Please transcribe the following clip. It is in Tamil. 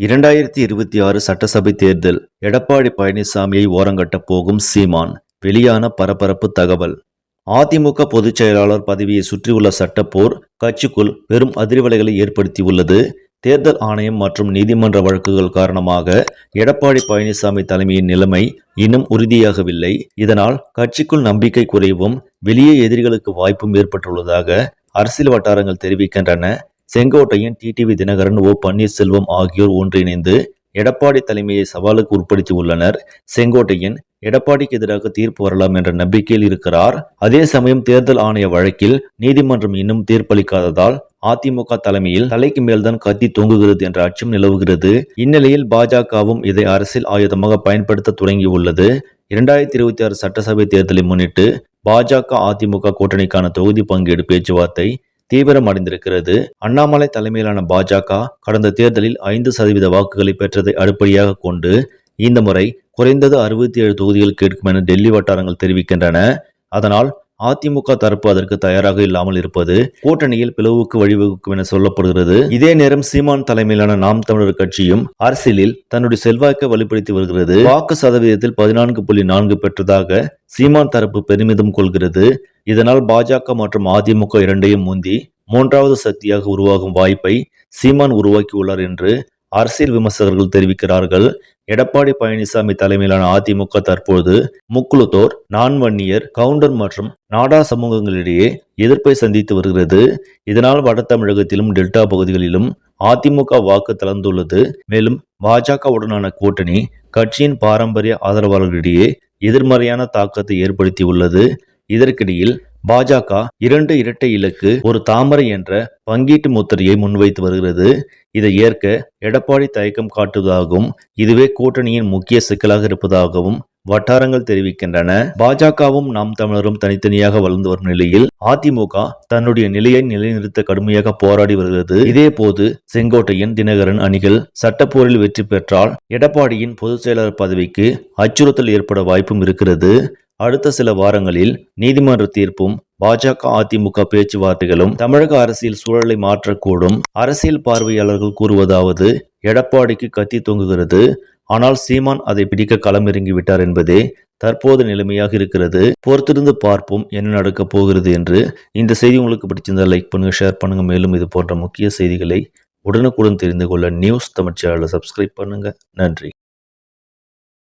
இரண்டாயிரத்தி இருபத்தி ஆறு சட்டசபை தேர்தல் எடப்பாடி பழனிசாமியை ஓரங்கட்டப் போகும் சீமான் வெளியான பரபரப்பு தகவல். அதிமுக பொதுச் செயலாளர் பதவியை சுற்றியுள்ள சட்டப்போர் கட்சிக்குள் பெரும் அதிர்வலைகளை ஏற்படுத்தியுள்ளது. தேர்தல் ஆணையம் மற்றும் நீதிமன்ற வழக்குகள் காரணமாக எடப்பாடி பழனிசாமி தலைமையின் நிலைமை இன்னும் உறுதியாகவில்லை. இதனால் கட்சிக்குள் நம்பிக்கை குறைவும் வெளியே எதிரிகளுக்கு வாய்ப்பும் ஏற்பட்டுள்ளதாக அரசியல் வட்டாரங்கள் தெரிவிக்கின்றன. செங்கோட்டையன் டிடிவி தினகரன் ஓ பன்னீர்செல்வம் ஆகியோர் ஒன்றிணைந்து எடப்பாடி தலைமையை சவாலுக்கு உட்படுத்தி உள்ளனர். செங்கோட்டையன் எடப்பாடிக்கு எதிராக தீர்ப்பு வரலாம் என்ற நம்பிக்கையில் இருக்கிறார். அதே சமயம் தேர்தல் ஆணைய வழக்கில் நீதிமன்றம் இன்னும் தீர்ப்பளிக்காததால் அதிமுக தலைமையில் தலைக்கு மேல்தான் கத்தி தொங்குகிறது என்ற அச்சம் நிலவுகிறது. இந்நிலையில் பாஜகவும் இதை அரசியல் ஆயுதமாக பயன்படுத்த தொடங்கியுள்ளது. இரண்டாயிரத்தி இருபத்தி ஆறு சட்டசபை தேர்தலை முன்னிட்டு பாஜக அதிமுக கூட்டணிக்கான தொகுதி பங்கீடு பேச்சுவார்த்தை தீவிரமடைந்திருக்கிறது. அண்ணாமலை தலைமையிலான பாஜக கடந்த தேர்தலில் ஐந்து சதவீத வாக்குகளை பெற்றதை அடிப்படையாக கொண்டு இந்த முறை குறைந்தது அறுபத்தி ஏழு தொகுதிகள் கேட்கும் என டெல்லி வட்டாரங்கள் தெரிவிக்கின்றன. அதனால் அதிமுக தரப்பு அதற்கு தயாராக இல்லாமல் இருப்பது கூட்டணியில் பிளவுக்கு வழிவகுக்கும் என சொல்லப்படுகிறது. இதே நேரம் சீமான் தலைமையிலான நாம் தமிழர் கட்சியும் அரசியலில் தன்னுடைய செல்வாக்கை வலுப்படுத்தி வருகிறது. வாக்கு சதவீதத்தில் பதினான்கு புள்ளி நான்கு பெற்றதாக சீமான் தரப்பு பெருமிதம் கொள்கிறது. இதனால் பாஜக மற்றும் அதிமுக இரண்டையும் முந்தி மூன்றாவது சக்தியாக உருவாகும் வாய்ப்பை சீமான் உருவாக்கியுள்ளார் என்று அரசியல் விமர்சகர்கள் தெரிவிக்கிறார்கள். எடப்பாடி பழனிசாமி தலைமையிலான அதிமுக தற்போது முக்குளுத்தோர் நான்வன்னியர் கவுண்டர் மற்றும் நாடா சமூகங்களிடையே எதிர்ப்பை சந்தித்து வருகிறது. இதனால் வட தமிழகத்திலும் டெல்டா பகுதிகளிலும் அதிமுக வாக்கு தளர்ந்துள்ளது. மேலும் பாஜகவுடனான கூட்டணி கட்சியின் பாரம்பரிய ஆதரவாளர்களிடையே எதிர்மறையான தாக்கத்தை ஏற்படுத்தியுள்ளது. இதற்கிடையில் பாஜக இரண்டு இரட்டை இலக்கு ஒரு தாமரை என்ற பங்கீட்டு முத்திரையை முன்வைத்து வருகிறது. இதை ஏற்க எடப்பாடி தயக்கம் காட்டுவதாகவும் இதுவே கூட்டணியின் முக்கிய சிக்கலாக இருப்பதாகவும் வட்டாரங்கள் தெரிவிக்கின்றன. பாஜகவும் நாம் தமிழரும் தனித்தனியாக வளர்ந்து வரும் நிலையில் அதிமுக தன்னுடைய நிலையை நிலைநிறுத்த கடுமையாக போராடி வருகிறது. இதே போது செங்கோட்டையன் தினகரன் அணிகள் சட்டப்போரில் வெற்றி பெற்றால் எடப்பாடியின் பொதுச் செயலாளர் பதவிக்கு அச்சுறுத்தல் ஏற்பட வாய்ப்பும் இருக்கிறது. அடுத்த சில வாரங்களில் நீதிமன்ற தீர்ப்பும் பாஜக அதிமுக பேச்சுவார்த்தைகளும் தமிழக அரசியல் சூழலை மாற்றக்கூடும். அரசியல் பார்வையாளர்கள் கூறுவதாவது எடப்பாடிக்கு கத்தி தொங்குகிறது. ஆனால் சீமான் அதை பிடிக்க களமிறங்கி விட்டார் என்பதே தற்போது நிலைமையாக இருக்கிறது. பொறுத்திருந்து பார்ப்போம் என்ன நடக்கப் போகிறது என்று. இந்த செய்தி உங்களுக்கு பிடிச்சிருந்தால் லைக் பண்ணுங்க ஷேர் பண்ணுங்க. மேலும் இது போன்ற முக்கிய செய்திகளை உடனுக்குடன் தெரிந்து கொள்ள நியூஸ் தமிழ் சேனலை சப்ஸ்கிரைப் பண்ணுங்க. நன்றி.